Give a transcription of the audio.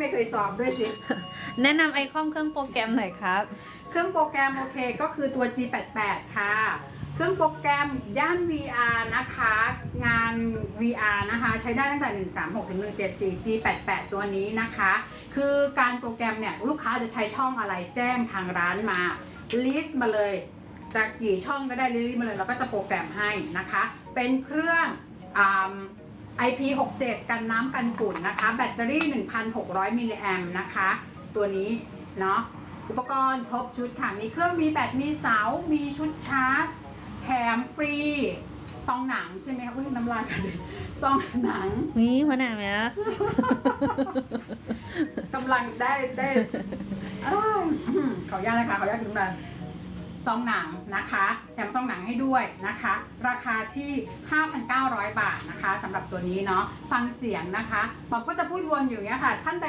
ไม่เคยสอบด้วยสิ แนะนำไอคอนเครื่องโปรแกรมหน่อยครับ เครื่องโปรแกรมโอเคก็คือตัว G88 ค่ะ เครื่องโปรแกรมย่าน VR นะคะ งาน VR นะคะใช้ได้ตั้งแต่ 136ถึง174 G88 ตัวนี้นะคะ คือการโปรแกรมเนี่ยลูกค้าจะใช้ช่องอะไรแจ้งทางร้านมาลิสต์มาเลยจากกี่ช่องก็ได้ลิสต์มาเลยเราก็จะโปรแกรมให้นะคะ เป็นเครื่องอ่า IP67 กันน้ำกันฝุ่นนะคะ แบตเตอรี่ 1,600 มิลลิแอมนะคะ ตัวนี้เนาะอุปกรณ์ครบชุดค่ะ มีเครื่องมีแบตมีเสา มีชุดชาร์จ แถมฟรี ซองหนังใช่ไหมคะอุ้ยน้ำลายกันเลยซองหนังนี่พนักไหมกำลังได้ได้อ้าวอืมขออนุญาตนะคะขออนุญาตคุณน้ำลายซองหนังนะคะแถม ซองหนังให้ด้วยนะคะ ราคาที่ 5,900 บาทนะคะสำหรับตัวนี้เนาะฟังเสียงนะคะผมก็จะพูดวนอยู่เนี้ยค่ะ ท่านใด